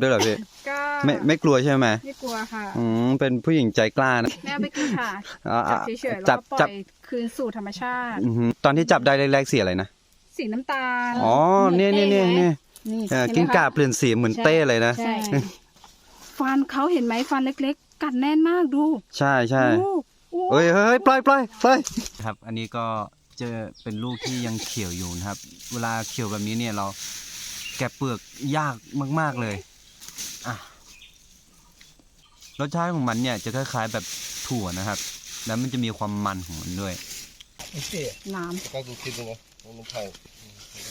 ด้วยเหรอพี่ก็ไม่ไม่กลัวใช่ไหมไม่กลัวค่ะอืมเป็นผู้หญิงใจกล้านะ แม่เอาไปกินค่ะอ่าจัอ่าบเฉยๆแล้วจับก็ปล่จัอบยคืนสู่ธรรมชาติ อือหือตอนที่จับได้แรกๆสีอะไรนะสีน้ำตาลอ๋อเนี่ยเนี่ยเนี่ยเนี่ยนี่เออเห็นไหมกิ้งก่าคะเปลี่ยนสีเหมือนเต้เลยนะ ใช่ ฟันเขาเห็นไหมฟันเล็กๆ กัดแน่นมากดูใช่ใช่ดูอู้เฮ้ยเฮ้ยปล่อยปล่อยปล่อยครับ อันนี้ก็เจอเป็นลูกที่ยังเขียวอยู่นะครับ เวลาเขียวแบบนี้เนี่ยเราแกะเปลือกยากมาก ๆเลย อะรสชาติของมันเนี่ยจะคล้ายๆแบบถั่วนะครับ แล้วมันจะมีความมันของมันด้วย น้ก็ดูคลิปดูนะมันถ่าย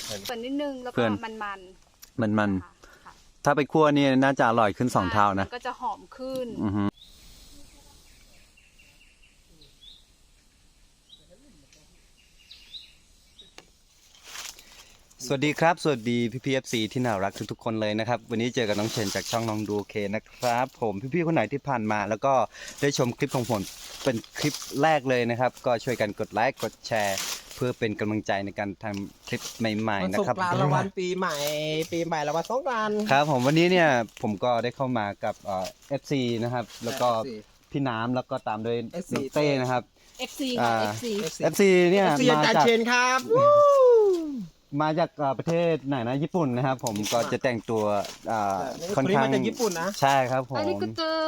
ถ่ายำเปิดนิดนึงแล้วเพื่ก็อนมันๆมันมัน ค่ะถ้าไปคั่วนี่น่าจะอร่อยขึ้นสองเท่านะ มัก็จะหอมขึ้น อือฮึ สวัสดีครับ สวัสดีพี่พีเอฟซีที่น่ารักทุกๆคนเลยนะครับ วันนี้เจอกับน้องเชนจากช่องน้องดูโอเคนะครับ ผมพี่ๆคนไหนที่ผ่านมา แล้วก็ได้ชมคลิปของผมเป็นคลิปแรกเลยนะครับ ก็ช่วยกันกดไลค์กดแชร์ เพื่อเป็นกำลังใจในการทำคลิปใหม่วันๆนะสงครับ กรานต์ละวันปีใหม่ ปีใหม่ละวันสงกรานต์ครับผมวันนี้เนี่ยผมก็ได้เข้ามากับเอ่อฟซีนะครับ แล้วก็พี่น้ำแล้วก็ตามด้วย FC น้องเต้นะครับ FC ค่ะอ่า FC FC เนี่ยเสียมาจารจาก เชนครับ มาจากเอ่อประเทศไหนนะญี่ปุ่นนะครับผมก็จะแต่งตัวอ่าค่ค่ออนนข้าข้างงมาจากญี่ปุ่นนะใช่ครับผมอันนี้ก็เจอ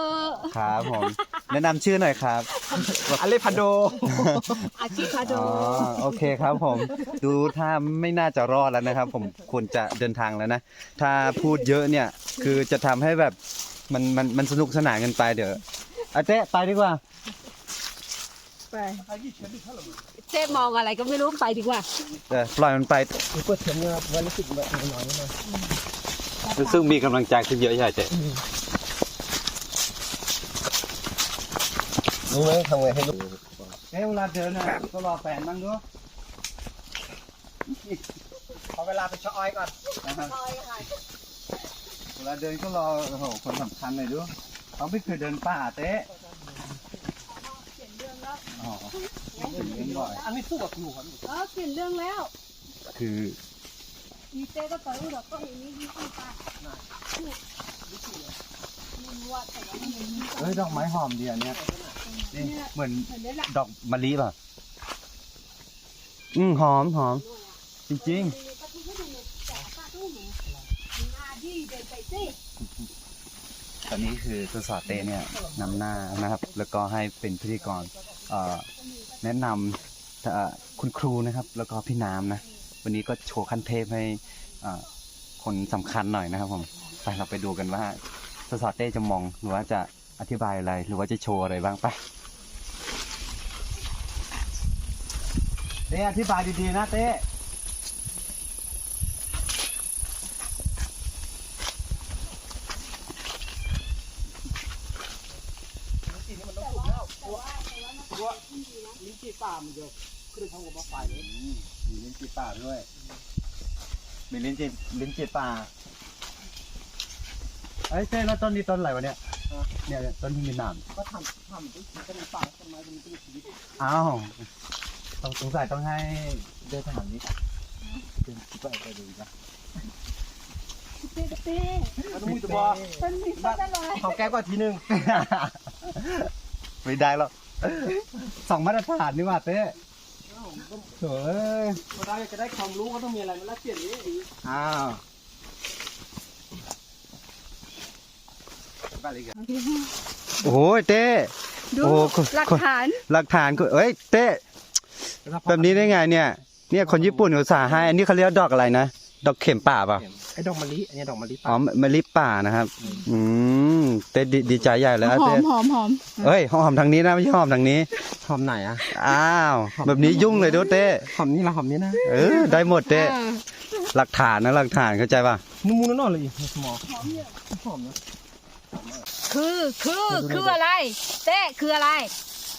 ครับผม แนะนำชื่อหน่อยครับ อเลพันโดอาชิคาโดอ๋อโอเคครับผม ดูถ้าไม่น่าจะรอดแล้วนะครับ ผมควรจะเดินทางแล้วนะ ถ้าพูดเยอะเนี่ย คือจะทำให้แบบมันมันมันสนุกสนานกันไปเดี๋ยวอาเต้ไปดีกว่า ไปเจ๊มองอะไรก็ไม่รู้ไปดีกว่าเออปล่อยมันไปเปิดเทอมเนี่ยวันรู้สึกแบบหน่อยๆนะรู้สึกมีกำลังใจขึ้นเยอะใช่ไหมเจ๊รู้ไหมทำไงให้ลูกเอ้เวลาเดินน่ะก็รอแฟนบ้างด้วยขอเวลาไปช้ออ้อยก่อนเวลาเดินก็รอโอ้โหคนสำคัญเลยด้วยเขาไม่เคยเดินป่าเต้อ๋ อเดินเรื่องบ่อยอันนี้สู้กับหนูครับเออเปลี่ยนเรื่องแล้วคือดีเจ๊ก็ต่อยอุดก็อย่างนี้ดีขึ้นไปมีนวดแต่ว่ามันไม่มีเอ้ยดอกไม้หอมดีอันเนี้ยนี่เหมือนเห็นได้ละดอกมะลิป่ะ อืมหอมหอม จริงๆตอนนี้คือตัวสอดเต้เนี่ยนำหน้านะครับ แล้วก็ให้เป็นพิธีกรเอ่อ แนะนำคุณครูนะครับ แล้วก็พี่น้ำนะ วันนี้ก็โชว์ขั้นเทพให้คนสำคัญหน่อยนะครับผมไปเราไปดูกันว่าสสอเต้จะมองหรือว่าจะอธิบายอะไรหรือว่าจะโชว์อะไรบ้างไปเต้อธิบายดีๆนะเต้ ลิ้นจี่ป่ามันจะ ขึ้นท้องกับไฟเลยมีลิ้นจีป่าด้วยมีลิ้นจีลิ้นจีป่าเอ้ยเต้แล้วต้นนี้ต้นอะไรวะเนี่ยเนี่ยเนี่ยต้นที่มีหนามก็ทำทำด้วยก็เป็นป่าต้นไม้มันเป็นชีวิตอ้าวต้องสงสัยต้องให้เดินทางนี้เดินไปไปดูนะเจ๊เต้มันต้องมีตัวบอเป็นมีต้นอะไรของแก้ก่อนทีนึงไม่ได้หรอกสองมาตรฐานนี่หว่าเต้ เฮ้ยเวลาจะได้ความรู้ก็ต้องมีอะไรมาแลกเปลี่ยนนี้อ้าวโอ้โหเต้ดูโอ้คนหลักฐานหลักฐานคือเอ้ยเต้แบบนี้ได้ไงเนี่ย เนี่ยคนญี่ปุ่นเขาสาให้ อันนี้เขาเรียกดอกอะไรนะ ดอกเข็มป่าป่ะไอ้ดอกมะลิอันนี้ดอกมะลิอ๋ป่าอมะลิป่านะครับ อืมเต้ดีดีใจใหญ่เลยหอะอเต้มหอมหอมเอ้ยหอมทางนี้นะไม่ใช่หอมทางนี้ หอมไหนอะอ้าว แบบนี้ยุ่งเลยด้วยเต้หอมนี่ละหอมนี่นะเออได้หมดเต้อ่าหลักฐานนะหลักฐานเข้าใจป่ะนุ่มๆนอนเลยสมอหอมนะคือคือคืออะไรเต้คืออะไร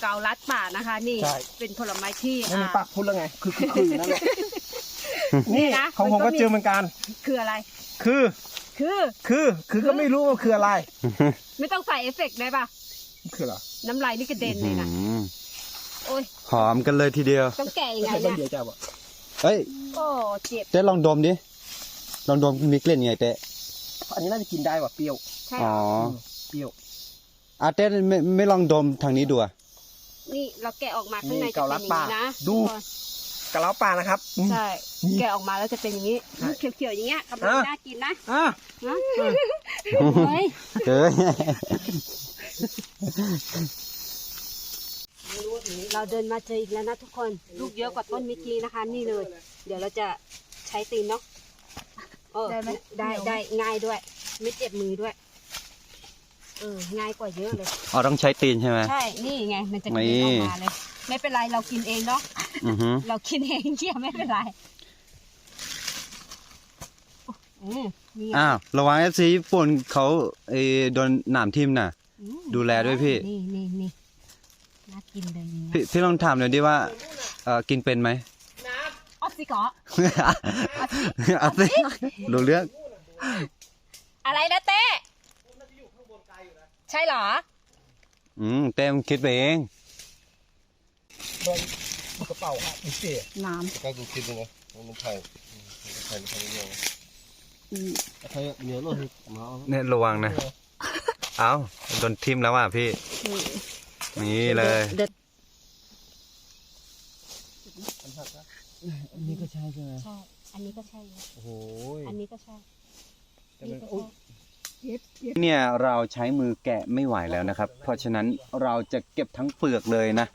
เกาลัดป่านะคะ นี่ใช่เป็นผลไม้ที่ไม่มีอ่าปากพูดแล้วไง คือคือคือนั่นแหละ นี่นี่นะของผมก็เจอเหมือนกัน คืออะไร คือคือคือคือก็ไม่รู้ว่าคืออะไร ไม่ต้องใส่เอฟเฟกต์ได้ปะคืออะไรน้ำลายนี่กระเด็นเลยนะอืมโอ้ยหอมกันเลยทีเดียว ต้องแกะยังไงใช่ต้นเนี่ยเดียวจ้าบ่เอ้ยโอ้เจ็บเต้ลองดมดิลองดมมีกลิ่นไงเต้อันนี้น่าจะกินได้ว่ะเปรี้ยวใช่อ๋อเปรี้ยวอาเต้ไม่ไม่ลองดมทางนี้ดูอะนี่เราแกะออกมาข้างในนี่จะเกาลัเป็ดนอย่างป่านี้นะดู กะเล้าปลานะครับอืมใช่แกะออกมาแล้วจะเป็นอย่างนี้เขียวๆอย่างเงี้ยกำลังอะน่ากินนะอะนะเฮ้ยเกินเราเดินมาเจออีกแล้วนะทุกคน ลูกเยอะกว่าต้นมิจีนะคะ นี่เลย เดี๋ยวเราจะใช้ตีนเนาะเออได้ไหมได้ได้ง่ายด้วย ไม่เจ็บมือด้วยเออง่ายกว่าเยอะเลยอ๋อต้องใช้ตีนใช่ไหมใช่นี่ไงมันจะนี่กินออกมาเลย ไม่เป็นไรเรากินเองเนาะอือฮึเรากินเองเชี่ยไม่เป็นไรอืมนี่ไงอ้าวระวังเอฟซีญี่ปุ่นเขาเออโดนหนามทิ่มน่ะ อืมดูแลด้วยพี่ นี่นี่นี่น่ากินเลยนี่พี่พี่ลองถามหน่อยดิว่าเออกินเป็นไหม ออฟสิกอเอาสิรู้เรื่องอะไรนะเต้ใช่เหรอ อืมเต้มคิดไปเอง โดนกระเป๋าครับมีเสียน้ก็ดูคลิปดูนะมันถ่ายมันถ่ายมันถ่ายเรื่องใครเหนียวเลยมาเอาเนี่ยระวังนะ เอาโดนทิ่มแล้วอะพี่ำนี่เลย เด็ดอันนี้ก็ใช่ใช่ไหมใช่ อันนี้ก็ใช่นะโอ้โหอันนี้ก็ใช่แต่อันมันี้นก็อุ๊ยใช่เนี่ยเราใช้มือแกะไม่ไหวแล้วนะครับ เพราะฉะนั้นเราจะเก็บทั้งเปลือกเลยนะ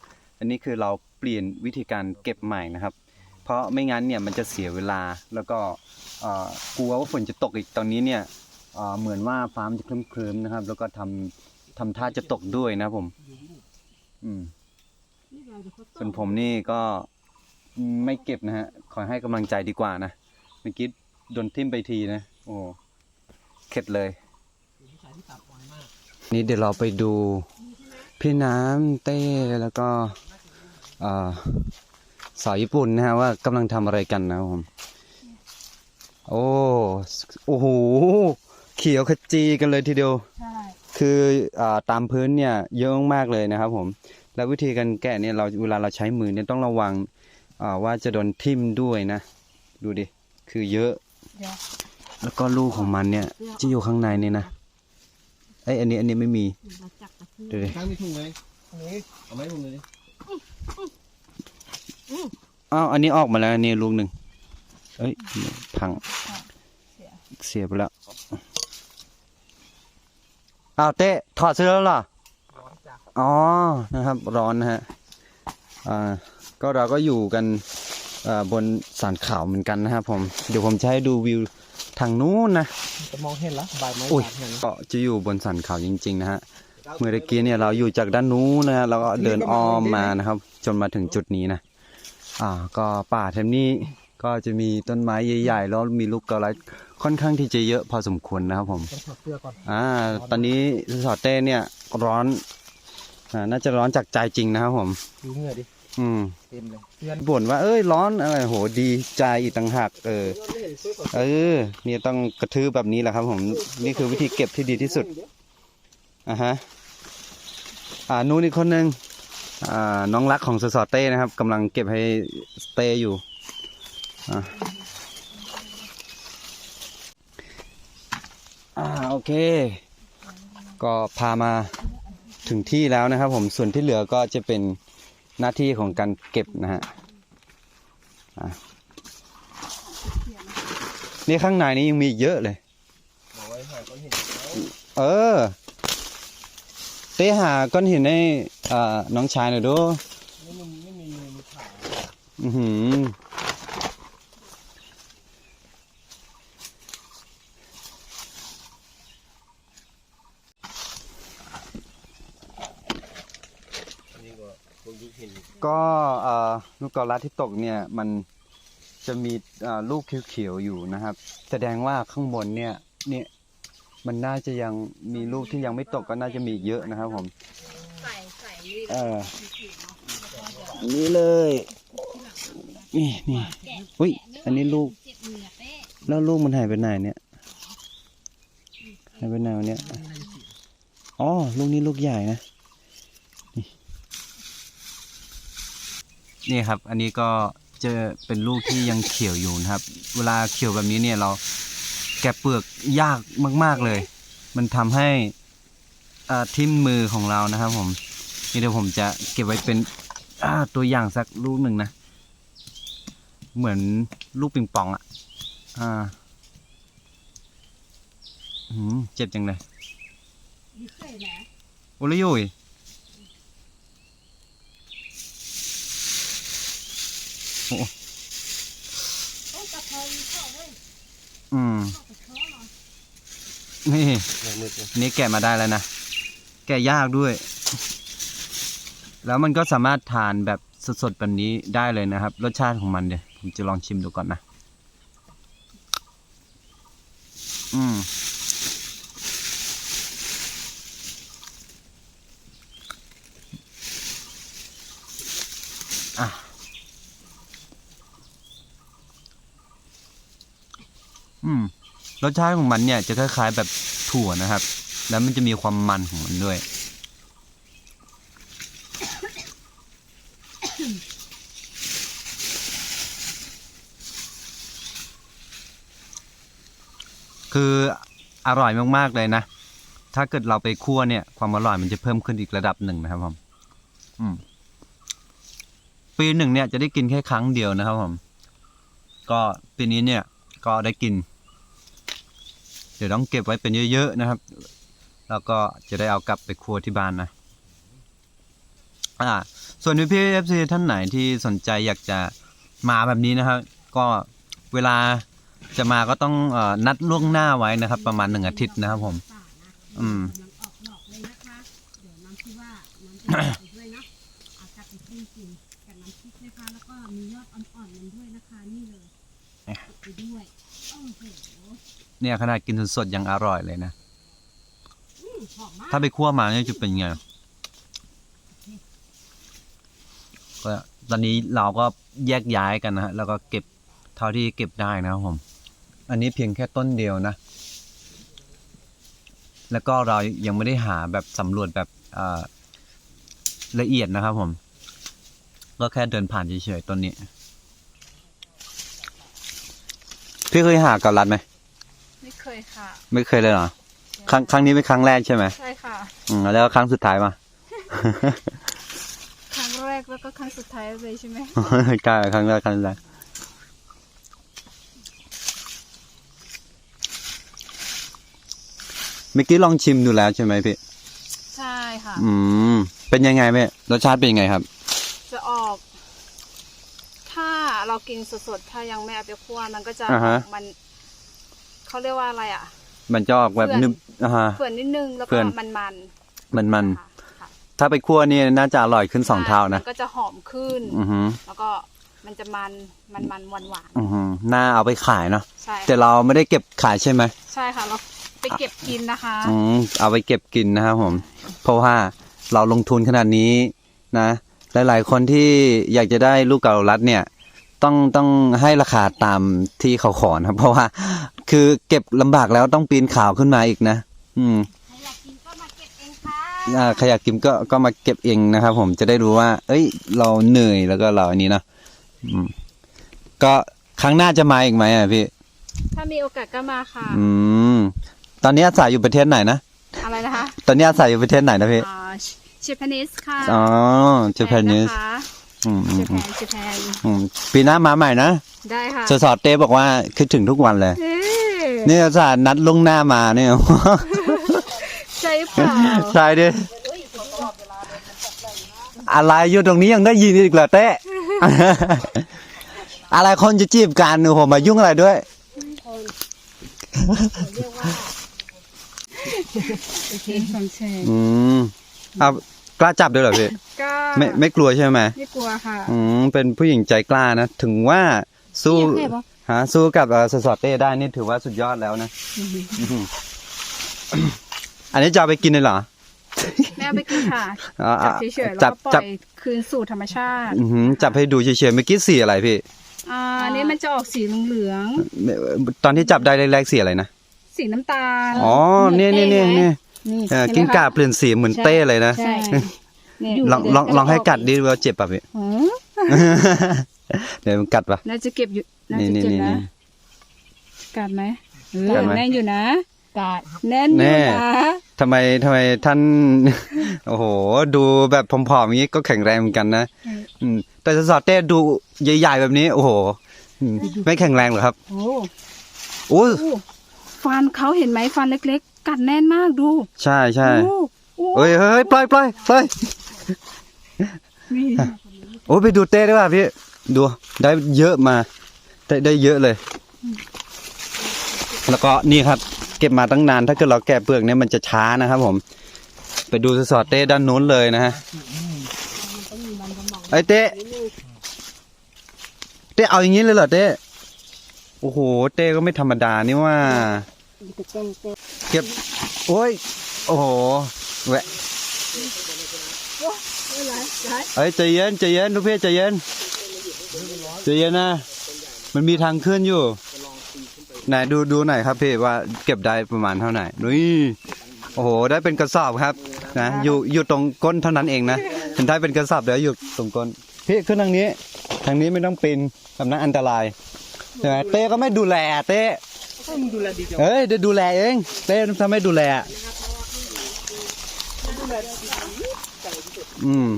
อันนี้คือเราเปลี่ยนวิธีการเก็บใหม่นะครับ เพราะไม่งั้นเนี่ยมันจะเสียเวลาแล้วก็กลัวว่าฝนจะตกอีกตอนนี้เนี่ยเหมือนว่าฟ้ามันจะครึ้มๆนะครับ แล้วก็ทำทำท่าจะตกด้วยนะผม อืมส่วนผมนี่ก็ไม่เก็บนะฮะขอให้กำลังใจดีกว่านะเมื่อกี้โดนทิ่มไปทีนะ โอ้เข็ดเลยนี่เดี๋ยวเราไปดูพี่น้ำเต้แล้วก็ สาวญี่ปุ่นนะฮะว่ากำลังทำอะไรกันนะครับผม โอ้โอ้โหเขียวขจีกันเลยทีเดียว ใช่ คืออาตามพื้นเนี่ยเยอะมากเลยนะครับผม แล้ววิธีการแกะเนี่ยเราเวลาเราใช้มือเนี่ยต้องระวังอ่าว่าจะโดนทิ่มด้วยนะ ดูดิ คือเยอะ เดี๋ยวแล้วก็ลูกของมันเนี่ยจะอยู่ข้างในนี่นะไอยอันนี้อันนี้ไม่มีเราจับกระทืบดูดิข้างมีถุงไหมถุงนี้เอาไหมถุงนี้ อ้าวอันนี้ออกมาแล้วอันนี้ลูกหนึ่งเอ้ยพังเสียไปแล้วอ้าวเต้ถอดเสื้อแล้วเหรอร้อนจ้ะอ๋อนะครับร้อนนะฮะอ่าก็เราก็อยู่กันอ่าบนสันเขาเหมือนกันนะครับผมเดี๋ยวผมจะให้ดูวิวทางนู้นนะจะมองเห็นละใบไม้อุ้ยบาดเห็นก็จะอยู่บนสันเขาจริง ๆ นะฮะ เมื่อตะกี้เนี่ยเราอยู่จากด้านนู้นนะฮะเราก็เดินอ้อมมานะครับ จนมาถึงจุดนี้นะอ่าก็ป่าแถบนี้ก็จะมีต้นไม้ใหญ่ๆแล้วมีลูกกระไรค่อนข้างที่จะเยอะพอสมควรนะครับผมต้องถอดเสื้อก่อนอ่าตอนนี้สอดเต้เนี่ยร้อนอ่าน่าจะร้อนจากใจจริงนะครับผมดูเหงื่อดิอืมเต็มเลยเสื้อบ่นว่าเอ้ยร้อนอะไรโหดีใจอีกต่างหากเออไม่เห็นเสื้อก่อนเออเนี่ยต้องกระทืบแบบนี้แหละครับ ผมนี่คือวิธีเก็บที่ดีที่สุด อ่าฮะอ่านู้นอีกคนนึงอ่าน้องรักของสสอเต้นะครับกำลังเก็บให้เต้อยู่อ่าอ่าโอเค ก็พามาถึงที่แล้วนะครับ ผมส่วนที่เหลือก็จะเป็นหน้าที่ของการเก็บนะฮะอะนี่ข้างในนี้ยังมีอีกเยอะเลยบอกไว้ถ่ายก้อนหินเออ เต้หาก้อนหินให้อ่าน้องชายหน่อยดูไม่มีไม่มีมีขายอือหือก็เอ่อลูกกอลัดที่ตกเนี่ยมันจะมีอ่าลูกเขียวๆอยู่นะครับ แสดงว่าข้างบนเนี่ยเนี่ย มันน่าจะยังมีลูกที่ยังไม่ตกก็น่าจะมีอีกเยอะนะครับผมใส่ใส่นี่เอออันนี้เลย นี่นี่อุ้ยอันนี้ลูกเจ็บมือเต้แล้วลูกมันหายไปไหนเนี่ยหายไปไหนวะเนี่ยอ๋อลูกนี้ลูกใหญ่นะนี่นี่ครับ อันนี้ก็จะเป็นลูกที่ยังเขียวอยู่นะครับ เวลาเขียวแบบนี้เนี่ยเรา แกะเปลือกยากมาก ๆเลย มันทำให้อ่าทิ่มมือของเรานะครับ ผมนี่เดี๋ยวผมจะเก็บไว้เป็นอ่าตัวอย่างสักลูกหนึ่งนะ เหมือนลูกปิงปองอะอ่าอืมเจ็บจังเลยโอ้ยโยยโอ้อืม นี่หน้ามืดเลยนี่แกะมาได้แล้วนะ แกะยากด้วย แล้วมันก็สามารถทานแบบสดๆแบบนี้ได้เลยนะครับ รสชาติของมันเดี๋ยวผมจะลองชิมดูก่อนนะ อืม รสชาติของมันเนี่ยจะคล้ายๆแบบถั่วนะครับ แล้วมันจะมีความมันของมันด้วย คืออร่อยมากๆเลยนะ ถ้าเกิดเราไปคั่วเนี่ย ความอร่อยมันจะเพิ่มขึ้นอีกระดับหนึ่งนะครับผมปีหนึ่งเนี่ยจะได้กินแค่ครั้งเดียวนะครับผม ก็ปีนี้เนี่ยก็ได้กิน ดี๋ยวต้องเก็บไว้เป็นเยอะๆนะครับ แล้วก็จะได้เอากลับไปครัวที่บ้านนะอ่าส่วนพี่เอฟซีท่านไหนที่สนใจอยากจะมาแบบนี้นะครับ ก็เวลาจะมาก็ต้องอนัดล่วงหน้าไว้นะครับ ประมาณหนึ่งอาทิตย์นะครับผม อืมด้วยเนาะเอากลับไปด้วย เลยเอ๊ะไปด้วยโอ้โหเนี่ยขนาดกินสดๆยังอร่อยเลยนะอืมหอมมากถ้าไปคั่วมาเนี่ยจะเป็นไงก็ตอนนี้เราก็แยกย้ายกันนะฮะแล้วก็เก็บเท่าที่เก็บได้นะครับผม อันนี้เพียงแค่ต้นเดียวนะ แล้วก็เรายังไม่ได้หาแบบสำรวจแบบเอ่อละเอียดนะครับผม ก็แค่เดินผ่านเฉยๆต้นนี้ พี่เคยหาเกาลัดไหมไม่เคยค่ะ ไม่เคยเลยเหรอครั้งครั้งนี้เป็นครั้งแรกใช่ไหมใช่ค่ะอืมแล้วครั้งสุดท้ายมา ครั้งแรกแล้วก็ครั้งสุดท้ายเลยใช่ไหมใช่ครั้งแรกครั้งแรกเมื่อกี้ลองชิมดูแล้วใช่ไหมพี่ ใช่ค่ะ อืม เป็นยังไงแม่รสชาติเป็นยังไงครับ จะออก ถ้า เรากินสดๆ ถ้ายังไม่เอาไปคั่วมันก็จะอ่าฮะ มันเขาเรียกว่าอะไรอะ มันจะออกแบบเพื่อน นึบอ่าฮะเฟื่อนนิดนึงแล้วเฟื่ก็อน มันมันมันมันค่ะค่ะถ้าไปคั่วนี่น่าจะอร่อยขึ้นสองเท่านะมันก็จะหอมขึ้น อือฮึแล้วก็มันจะมันมันมันหวานหวานอือฮึน่าเอาไปขายเนาะๆใช่แต่เราไม่ได้เก็บขายใช่ไหมใช่ค่ะเราไปเก็บกินนะคะ อืมเอาไปเก็บกินนะครับผม เพราะว่าเราลงทุนขนาดนี้นะ หลายๆคนที่อยากจะได้ลูกเกาลัดเนี่ย ต้องต้องให้ราคาตามที่เขาขอนะครับ เพราะว่าคือเก็บลำบากแล้วต้องปีนข่าวขึ้นมาอีกนะ อืมใครอยากกินก็มาเก็บเองค่ะอ่าใครอยากกินก็ก็มาเก็บเองนะครับ ผมจะได้รู้ว่า เอ้ย เราเหนื่อยแล้วก็เราอันนี้นะอืม ก็ครั้งหน้าจะมาอีกไหมอะพี่ ถ้ามีโอกาสก็มาค่ะ อืม ตอนนี้อาศัยอยู่ประเทศไหนนะ อะไรนะคะตอนนี้อาศัยอยู่ประเทศไหนนะพี่ อ่าเชฟนิสค่ะอ๋อเจแปนิส นะคะ อืมอืเจมแปอืมนเจแปนอืมปีหน้ามาใหม่นะได้ค่ะสสอเต้บอกว่าคิดถึงทุกวันเลย เอ๊ะนี่อาจารย์นัดลวงหน้ามาเนี่ย ใช่เปล่าใช่ดิอะไรอยู่ตรงนี้ยังได้ยินอีกเหรอเต้ อะไรคนจะจีบกันโอ้โหมายุ่งอะไรด้วยโอเคฟังแชร์อืมเอาก ล้าจับด้วยเหรอพี่ ก็ไม่ไม่กลัวใช่ไหมไม่กลัวค่ะอืมเป็นผู้หญิงใจกล้านะ ถึงว่าสู้อยากให้ปะฮะสู้กับเอ่อสสอเต้ได้นี่ถือว่าสุดยอดแล้วนะอื้อหืออันนี้จะเอาไปกินเลยเหรอแม่เอาไปกินค่ะอ่าจัอ่าบเฉยๆแล้วจับก็ปล่จัอบยคืนสู่ธรรมชาติอื้อหือจับให้ดูเฉยๆเมื่อกี้สีอะไรพี่อ่าอันนี้มันจะออกสีเหลืองตอนที่จับได้แรกๆสีอะไรนะๆสีน้ำตาลอ๋อเนี่ยเนี่ยเนี่ยเนี่ยนี่เออเห็นไหมกินกาคะเปลี่ยนสีเหมือนเต้เลยนะ ใช่เนี่ยลองลองลองให้กัดดิว่าเจ็บป่ะพี่ หือเดี๋ยวมันกัดป่ะ น่าจะเก็บอยู่น่านี่จะนี่เจ็บนี่นะนี่ กัดไหมเออกันไหม แน่นอยู่นะกาดแน่นอยู่แน่นะทำไมทำไมท่าน โอ้โห ดูแบบผอมๆอย่างนี้ก็แข็งแรงเหมือนกันนะอืมแต่สสอเต้ดูใหญ่ๆแบบนี้ โอ้โหอืมไม่แข็งแรงเหรอครับ โอ้โอ้ ฟันเขาเห็นไหมฟันเล็กๆ กัดแน่นมากดู ใช่ใช่โอ้โอ้เฮ้ยเฮ้ยปล่อยปล่อยปล่อยนี่โอ้ยไปดูเต้ได้ป่ะพี่ ดูได้เยอะมา ได้ได้เยอะเลย แล้วก็นี่ครับ เก็บมาตั้งนาน ถ้าเกิดเราแกะเปลือกเนี่ยมันจะช้านะครับผม ไปดูสอดเต้ด้านนู้นเลยนะฮะไอ้ยเต้เต้เอาอย่างนี้เลยเหรอเต้โอ้โห เต้ก็ไม่ธรรมดานี่ว่า เก็บ โอ้ย โอ้โหแหวะเอ้ยใจเย็นใจเย็นทุกเพศใจเย็นใจเย็นนะ มันมีทางขึ้นอยู่ ไหนดูดูหน่อยครับพี่ว่าเก็บได้ประมาณเท่าไหร่นี่โอ้โห ได้เป็นกระสอบครับนะอยู่อยู่ตรงก้นเท่านั้นเองนะเห็นได้เป็นกระสอบเดี๋ยวอยู่ตรงก้นพี่ขึ้นทางนี้ ทางนี้ไม่ต้องปีนแบบนั้นอันตรายใช่ไหมเต้ก็ไม่ดูแลเต้ มึงดูแลดีจังเฮ้ยเดี๋ยวดูแลเองเต้ทำให้ดูแลอืม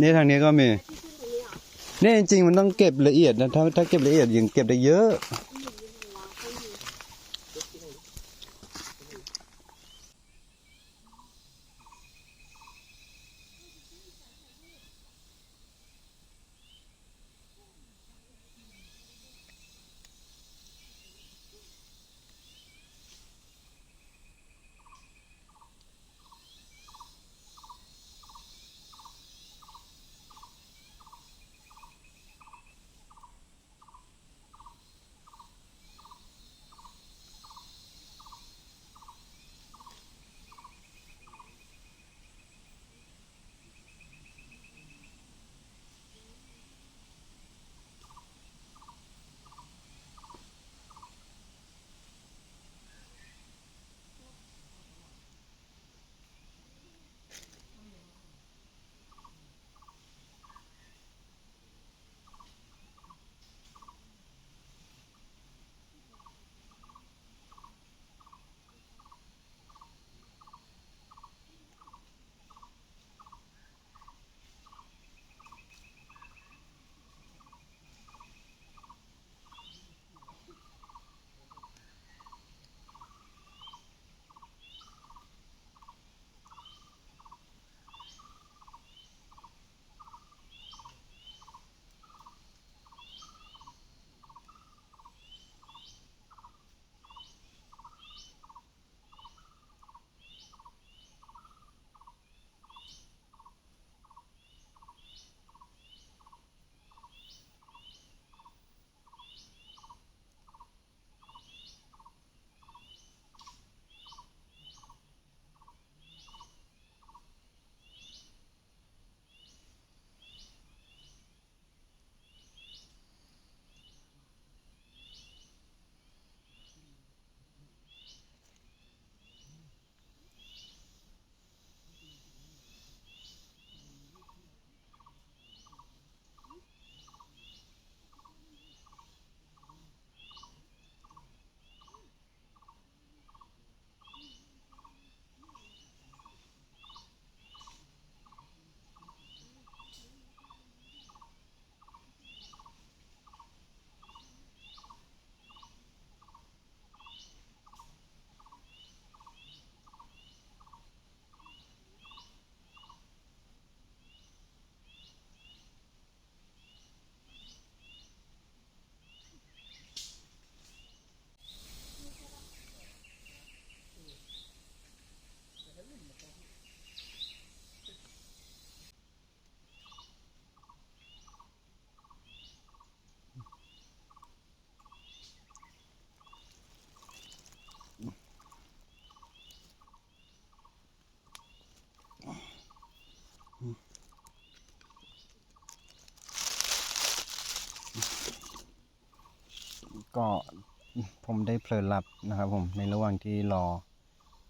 นี่ทางนี้ก็มีนี่จริงๆมันต้องเก็บละเอียดนะถ้าถ้าเก็บละเอียดยังเก็บได้เยอะ ก็ผมได้เพลินหลับนะครับผมในระหว่างที่รอ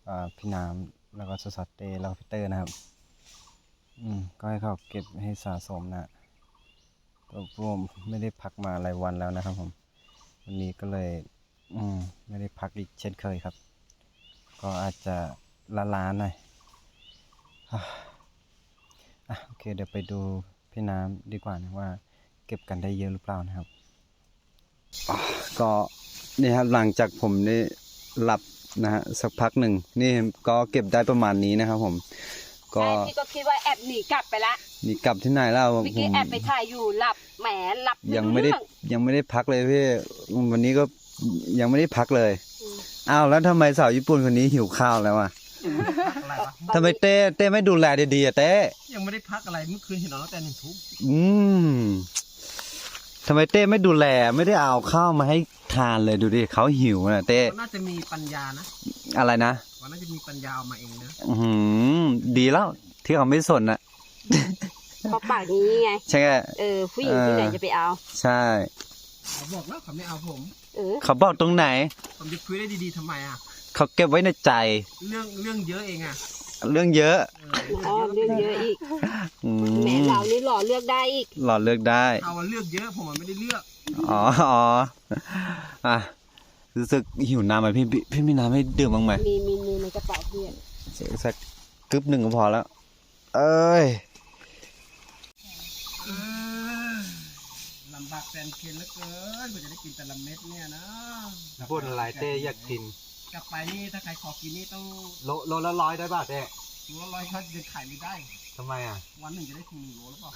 อพี่น้ำแล้วก็สสัตเตแล้วก็พี่เตอร์นะครับ อืมก็ให้เขาเก็บให้สะสมนะตัวผมไม่ได้พักมาหลายวันแล้วนะครับ ผมวันนี้ก็เลย อืมไม่ได้พักอีกเช่นเคยครับ ก็อาจจะละล้าหน่อยอะโอเคเดี๋ยวไปดูพี่น้ำดีกว่านะว่า เก็บกันได้เยอะหรือเปล่านะครับ ก็นี่ครับหลังจากผมได้หลับนะฮะสักพักหนึ่งนี่ก็เก็บได้ประมาณนี้นะครับผม ก็ใช่พี่ก็คิดว่าแอบหนีกลับไปละนี่กลับที่ไหนแล้วผเมื่อกี้มแอบไปถ่ายอยู่หลับแหมหลับยังไม่ได้เรื่องยังไม่ได้พักเลยพี่วันนี้ก็ยังไม่ได้พักเลยอืมอ้าวแล้วทำไมสาวญี่ปุ่นคนนี้หิวข้าวแล้วอะอะไรวะทำไมเต้เต้ไม่ดูแลดีๆอะเต้ยังไม่ได้พักอะไรเมื่อคืนเห็นนอนตั้งแต่หนึ่งทุ่มอืม ทำไมเต้ไม่ดูแลไม่ได้เอาข้าวมาให้ทานเลยดูดิเขาหิวนะเต้เขาน่าจะมีปัญญานะอะไรนะเขาน่าจะมีปัญญาเอามาเองนะอืมดีแล้วที่เขาไม่สนนะเขาปากนี้ไงใช่ไหมเออผู้หญิงที่ไหนจะไปเอา ใช่เขาบอกแล้วเขาไม่เอาผมเออเขาบอกตรงไหน ผมจะคุยได้ดีๆทำไมอะเขาเก็บไว้ในใจ เรื่องเรื่องเยอะเองอะ เรื่องเยอะเอออ๋อเรื่องเยอะอีกอืแหมมเรานี่หล่อเลือกได้อีกหลอดเลือกได้ เอาว่าเลือกเยอะผมมันไม่ได้เลือกอ๋ออ๋ออะรู้สึกหิวน้ำไหมพี่พี่พี่มีน้ำให้ดื่มบ้างไหมมีมีมีในกระเป๋าเพื่อนสักกึ๊บหนึ่งก็พอแล้ว เอ้ย เออลำบากแฟนเคนเหลือเกินกว่าจะได้กินแต่ละเม็ดเนี่ยนะบ่นอะไรเต้อยากกิน กลับไปนี่ถ้าใครขอกินนี่ต้องโลโลละร้อยได้ป่ะเต้ตัวร้อยเขาจะขายไม่ได้ ทำไมอะ วันหนึ่งจะได้ถึงหนึ่งโลหรือเปล่า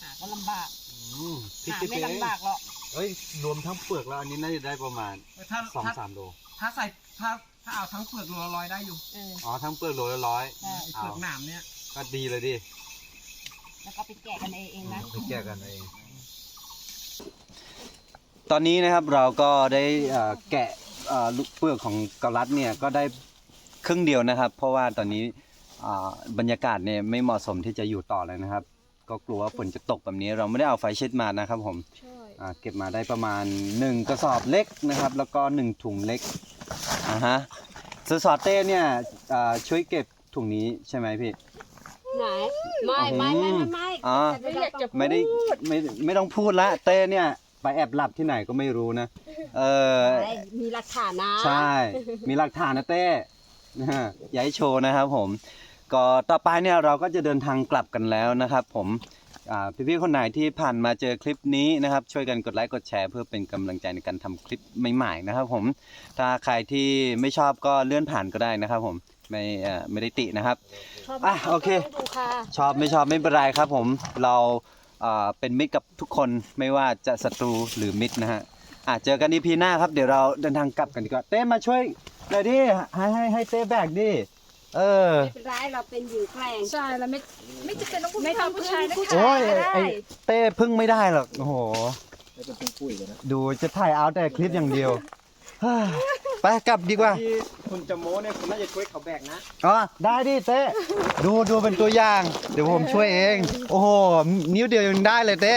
หาก็ลำบากอืมหาไม่ลำบากหรอก เอ้ย รวมทั้งเปลือกแล้วอันนี้น่าจะได้ประมาณถ้าสองถ้าสามโล ถ้าใส่ถ้าถ้าเอาทั้งเปลือกโลละร้อยได้อยู่เออ อ๋อ ทั้งเปลือกโลละร้อยใช่ ไอ้เปลือกหนามเนี่ยก็ดีเลยดิแล้วก็ไปแกะกันเองเองนะ ไปแก้กันเอง ตอนนี้นะครับเราก็ได้เอ่อแกะเอ่อลูกเปลือกของเกาลัดเนี่ยก็ได้ครึ่งเดียวนะครับ เพราะว่าตอนนี้อ่าบรรยากาศเนี่ยไม่เหมาะสมที่จะอยู่ต่อเลยนะครับ ก็กลัวว่าฝนจะตกแบบนี้ เราไม่ได้เอาไฟเช็ดมานะครับผมใช่อ่าเก็บมาได้ประมาณ 1 กระสอบเล็กนะครับ แล้วก็ 1 ถุงเล็กอ่าฮะสสอเต้เนี่ยอ่าช่วยเก็บถุงนี้ใช่ไหมพี่ ไหนไม่ไม่ไม่ไม่ไม่อ๋อ ไม่อยากจะไม่ได้ไม่ไม่ต้องพูดละเต้เนี่ย ไปแอบหลับที่ไหนก็ไม่รู้นะ เออ มีหลักฐานนะ ใช่ มีหลักฐานนะเต้นะฮะอย่าให้โชว์นะครับผม ก็ต่อไปเนี่ยเราก็จะเดินทางกลับกันแล้วนะครับผมอ่าพี่ๆคนไหนที่ผ่านมาเจอคลิปนี้นะครับ ช่วยกันกดไลค์กดแชร์เพื่อเป็นกำลังใจในการทำคลิปใหม่ๆนะครับ ผมถ้าใครที่ไม่ชอบก็เลื่อนผ่านก็ได้นะครับ ผมไม่เอ่อไม่ได้ตินะครับชอบอะโอเคต้องดูค่ะชอบไม่ชอบไม่เป็นไรครับ ผมเราเอ่อเป็นมิตรกับทุกคนไม่ว่าจะศัตรูหรือมิตรนะฮะ อะเจอกันอีพีหน้าครับเดี๋ยวเราเดินทางกลับกันดีกว่าเต้มาช่วยหน่อยดิให้ให้ให้เต้แบกดิเออไม่เป็นไรเราเป็นหญิงแกร่งใช่แล้วไม่ไม่จะเป็นต้องผู้ชายผู้ชายนะโอ้ยได้ไอเต้พึ่งไม่ได้หรอกโอ้โหดูจะถ่ายเอาแต่คลิปอย่างเดียวเฮ้ยไปกลับดีกว่าที่คุณจะโม้เนี่ยคุณน่าจะช่วยเขาแบกนะอ๋อได้ดิเต้ดูดูเป็นตัวอย่าง เดี๋ยวผมช่วยเอง โอ้โห นิ้วเดียวยังได้เลยเต้